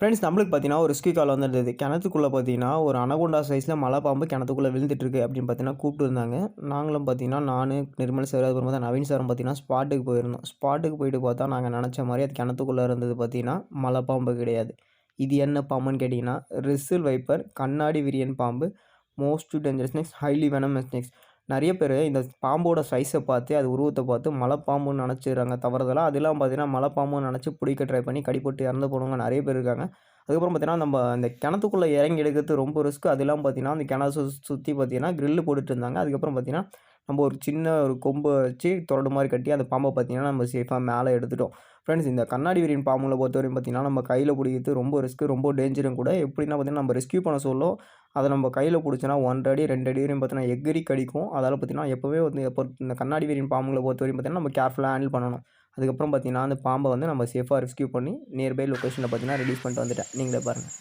Friends நம்மளுக்கு பார்த்தீங்கன்னா ஒரு ரெஸ்க்யூ கால் வந்துருந்தது. கிணத்துக்குள்ளே பார்த்தீங்கன்னா ஒரு அனகொண்டா சைஸில் மலை பாம்பு கிணத்துக்குள்ளே விழுந்துட்டுருக்கு அப்படின்னு பார்த்தீங்கன்னா கூப்பிட்டு இருந்தாங்க. நாங்களும் பார்த்தீங்கன்னா நான் நிர்மல் சார் அப்புறம் தான் நவீன் சாரும் பார்த்தீங்கன்னா ஸ்பாட்டுக்கு போயிருந்தோம். ஸ்பாட்டுக்கு போயிட்டு பார்த்தா நாங்கள் நினச்ச மாதிரி அது கிணத்துக்குள்ளே இருந்தது பார்த்தீங்கன்னா மலை பாம்பு கிடையாது. இது என்ன பாம்புன்னு கேட்டிங்கன்னா ரிசில் வைப்பர் கண்ணாடி விரியன் பாம்பு. Most dangerous next highly venomous next நிறைய பேர் இந்த பாம்போட சைஸை பார்த்து அது உருவத்தை பார்த்து மலைப்பாம்புன்னு நினச்சிடுறாங்க தவறுதலாக அதெல்லாம் பார்த்தீங்கன்னா மலைப்பாம்புன்னு நினச்சி பிடிக்க ட்ரை பண்ணி கடிப்பட்டு இறந்து போனவங்க நிறைய பேர் இருக்காங்க. அதுக்கப்புறம் பார்த்தீங்கன்னா நம்ம அந்த கிணத்துக்குள்ளே இறங்கி எடுக்கிறது ரொம்ப ரிஸ்க் அதெல்லாம் பார்த்தீங்கன்னா அந்த கிணறு சு சுற்றி பார்த்தீங்கன்னா க்ரில்லு போட்டுட்டு இருந்தாங்க. அதுக்கப்புறம் பார்த்தீங்கன்னா நம்ம ஒரு சின்ன ஒரு கொம்பை வச்சு தொடடு மாதிரி கட்டி அந்த பாம்பை பார்த்தீங்கன்னா நம்ம சேஃபாக மேலே எடுத்துட்டோம். ஃப்ரெண்ட்ஸ் இந்த கண்ணாடி வீரின் பாம்புல பொறுத்தவரையும் பார்த்தீங்கன்னா நம்ம கையில் பிடிக்கிறது ரொம்ப ரிஸ்க்கு ரொம்ப டேஞ்சரும் கூட எப்படின்னா பார்த்தீங்கன்னா நம்ம ரெஸ்க்யூ பண்ண சொல்ல அதை நம்ம கையில் பிடிச்சோன்னா ஒன்றரை அடி ரெண்டு அடி வரையும் பார்த்தீங்கன்னா எகிரி கடிக்கும். அதால் பார்த்தீங்கன்னா எப்போவே வந்து எப்போ இந்த கண்ணாடி வீரின் பாம்புகளை பொறுத்தவரையும் பார்த்தீங்கன்னா நம்ம கேர்ஃபுல்லாக ஹேண்டில் பண்ணணும். அதுக்கப்புறம் பார்த்தீங்கன்னா அந்த பாம்பை வந்து நம்ம சேஃபாக ரெஸ்கியூ பண்ணி நியர்பை லொக்கேஷனில் பார்த்தீங்கன்னா ரிலீஸ் பண்ணிட்டு வந்துட்டேன். நீங்களே பாருங்கள்